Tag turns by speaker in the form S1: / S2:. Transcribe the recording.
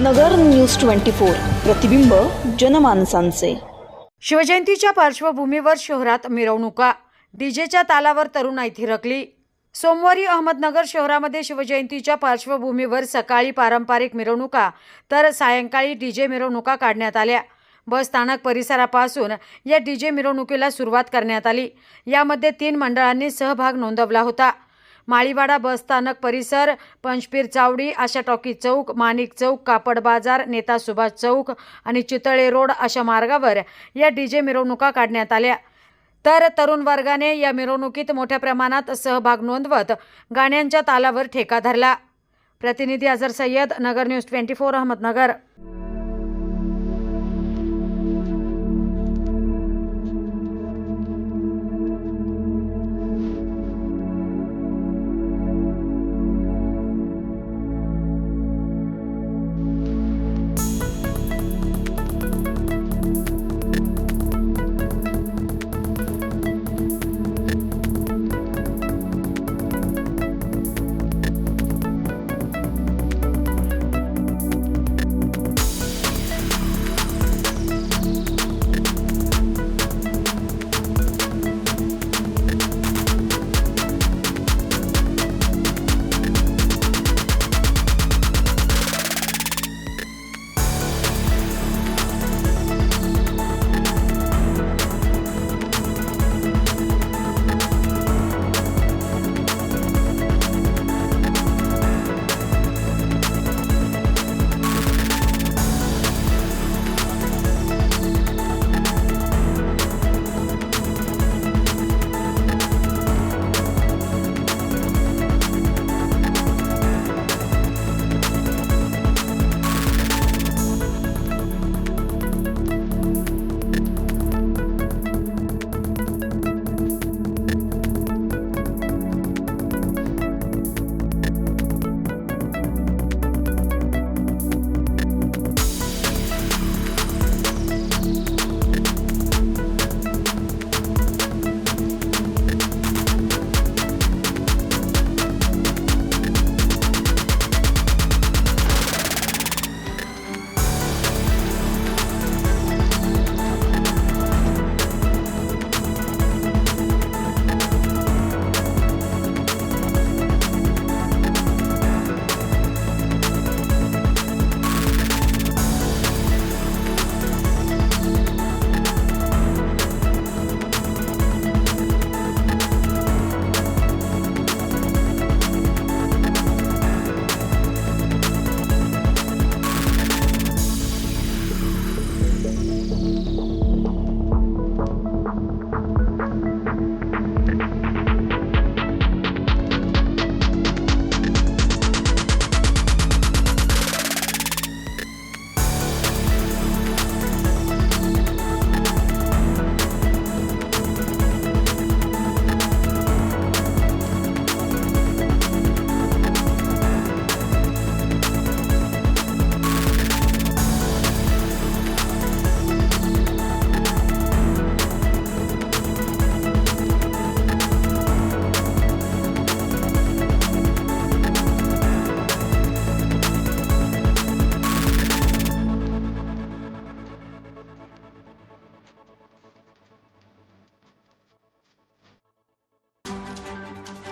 S1: नगर news twenty four. प्रतिबिंब जनमानसांचे.
S2: शिवजयंतीच्या पार्श्वभूमीवर शहरात मिरवणुका. डीजेच्या तालावर तरुणाई थिरकली सोमवारी अहमदनगर शहरामध्ये शिवजयंतीच्या पार्श्वभूमीवर सकाळी पारंपरिक मिरवणुका तर सायंकाळी डीजे मिरवणुका काढण्यात आल्या. बस स्थानक परिसरापासून या डीजे मिरवणुकीला सुरुवात करण्यात आली. यामध्ये तीन मंडळांनी सहभाग नोंदवला होता. माळीवाडा बस स्थानक परिसर पंचपीर चावडी आशा टॉकी चौक माणिक चौक कापड बाजार नेता सुभाष चौक आणि चितळे रोड अशा मार्गावर या डीजे मिरवणुका काढण्यात आल्या. तर तरुण वर्गाने या मिरवणुकीत मोठ्या प्रमाणात सहभाग नोंदवत गाण्यांच्या तालावर ठेका धरला. प्रतिनिधी Azhar Sayyad Nagar news twenty four Ahmednagar.